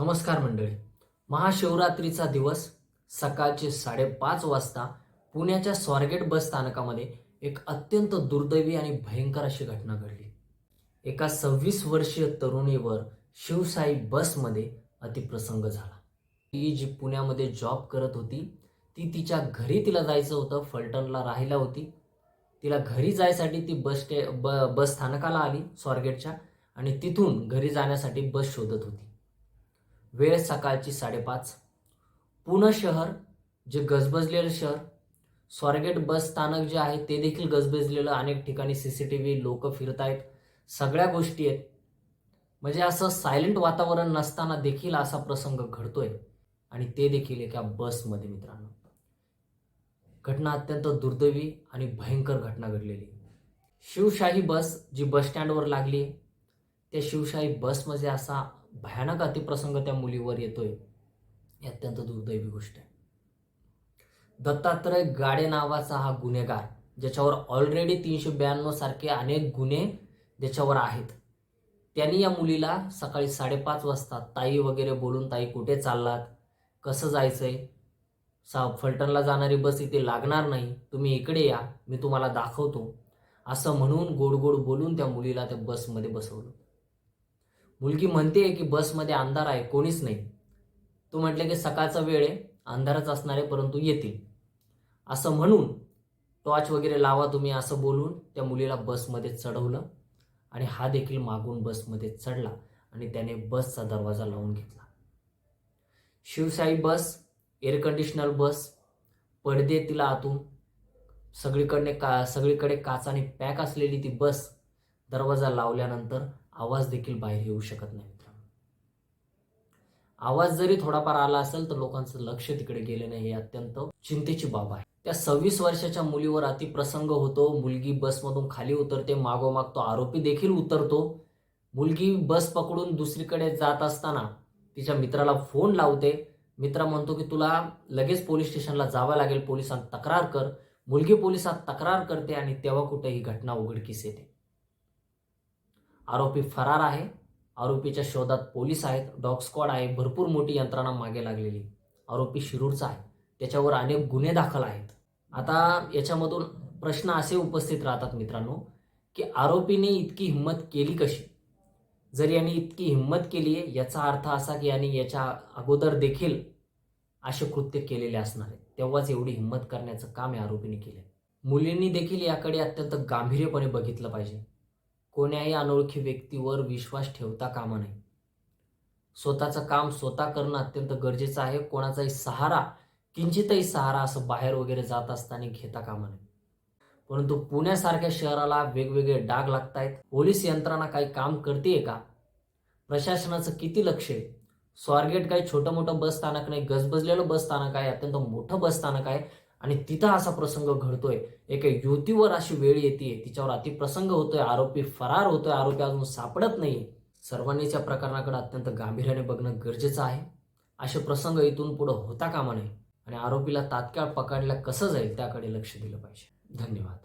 नमस्कार मंडळी. महाशिवरात्रीचा दिवस सकाळचे साडेपाच वाजता पुण्याच्या स्वारगेट बस स्थानकामध्ये एक अत्यंत दुर्दैवी आणि भयंकर अशी घटना घडली. एका सव्वीस वर्षीय तरुणीवर शिवसाई बसमध्ये अतिप्रसंग झाला. ती जी पुण्यामध्ये जॉब करत होती ती तिच्या घरी तिला जायचं होतं फलटणला राहायला होती. तिला घरी जायसाठी ती बस स्टे ब बस स्थानकाला आली स्वारगेटच्या आणि तिथून घरी जाण्यासाठी बस शोधत होती. वेळ सकाळची साडेपाच. पुणे शहर जे गजबजलेलं शहर स्वारगेट बस स्थानक जे आहे ते देखील गजबजलेलं. अनेक ठिकाणी सी सी टी व्ही लोक फिरत आहेत सगळ्या गोष्टी आहेत. म्हणजे असं सायलेंट वातावरण नसताना देखील असा प्रसंग घडतोय. आणि ते देखील एका बसमध्ये मित्रांनो. घटना अत्यंत दुर्दैवी आणि भयंकर घटना घडलेली. शिवशाही बस जी बस स्टँडवर लागली आहे त्या शिवशाही बसमध्ये असा भयानक अतिप्रसंग त्या मुलीवर येतोय. ही अत्यंत दुर्दैवी गोष्ट आहे. दत्तात्रय गाडे नावाचा हा गुन्हेगार ज्याच्यावर ऑलरेडी तीनशे ब्याण्णव सारखे अनेक गुन्हे ज्याच्यावर आहेत. त्यांनी या मुलीला सकाळी साडेपाच वाजता ताई वगैरे बोलून ताई कुठे चाललात? कसं जायचंय? सा फलटणला जाणारी बस इथे लागणार नाही. तुम्ही इकडे या. मी तुम्हाला दाखवतो. असं म्हणून गोड गोड बोलून त्या मुलीला त्या बसमध्ये बसवलं. मुलगी म्हणते की बसमध्ये अंधार आहे कोणीच नाही. तू म्हटले की सकाळचा वेळ आहे अंधारच असणार आहे परंतु येतील. असं म्हणून टॉर्च वगैरे लावा तुम्ही असं बोलून त्या मुलीला बसमध्ये चढवलं आणि हा देखील मागून बसमध्ये चढला आणि त्याने बसचा दरवाजा लावून घेतला. Shivsai bus air conditioner bus पडदे तिला आतून सगळीकडने का सगळीकडे काचाने पॅक असलेली ती बस दरवाजा लावल्यानंतर आवाज देखील बाहेर येऊ शकत नाही आवाज जरी थोडाफार आला असेल तर लोकांचं लक्ष तिकडे गेले नाही हे अत्यंत चिंतेची बाब आहे. त्या सव्वीस वर्षाच्या मुलीवर अतिप्रसंग होतो मुलगी बसमधून खाली उतरते मागोमाग तो आरोपी देखील उतरतो. मुलगी बस पकडून दुसरीकडे जात असताना तिच्या मित्राला फोन लावते. मित्र म्हणतो की तुला लगेच पोलीस स्टेशनला जावं लागेल पोलिसांत तक्रार कर. मुलगी पोलिसात तक्रार करते आणि तेव्हा कुठे ही घटना उघडकीस येते. आरोपी फरार आहे. आरोपीच्या शोधात पोलीस आहेत. डॉग स्क्वॉड आहे. भरपूर मोठी यंत्रणा मागे लागलेली. आरोपी शिरूरचा आहे. त्याच्यावर अनेक गुन्हे दाखल आहेत. आता याच्यामधून प्रश्न असे उपस्थित राहतात मित्रांनो की आरोपीने इतकी हिंमत केली कशी? जर यांनी इतकी हिंमत केली आहे याचा अर्थ असा की यांनी याच्या अगोदर देखील असे कृत्य केलेले असणार आहे. तेव्हाच एवढी हिंमत करण्याचं काम या आरोपीने केलं मुलींनी देखील याकडे अत्यंत गांभीर्यपणे बघितलं पाहिजे. कोण्याही अनोळखी व्यक्तीवर विश्वास ठेवता कामा नये. स्वतःचं काम स्वतः करणं अत्यंत गरजेचं आहे. कोणाचाही सहारा किंचितही सहारा असं बाहेर वगैरे जात असताना घेता कामा नये. परंतु पुण्यासारख्या शहराला वेगवेगळे डाग लागत आहेत पोलीस यंत्रणा काही काम करते का? प्रशासनाचं किती लक्ष आहे? स्वारगेट काही छोटं मोठं बस स्थानक नाही. गजबजलेलं बस स्थानक आहे. अत्यंत मोठं बस स्थानक आहे. आणि तिथं असा प्रसंग घडतोय. एका युवतीवर अशी वेळ येते तिच्यावर अतिप्रसंग होतोय आरोपी फरार होतोय आरोपी अजून सापडत नाही. सर्वांनीच या प्रकरणाकडे अत्यंत गांभीर्याने बघणं गरजेचं आहे. असे प्रसंग इथून पुढे होता कामा नये. आणि आरोपीला तात्काळ पकडल्या कसं जाईल त्याकडे लक्ष दिलं पाहिजे. धन्यवाद.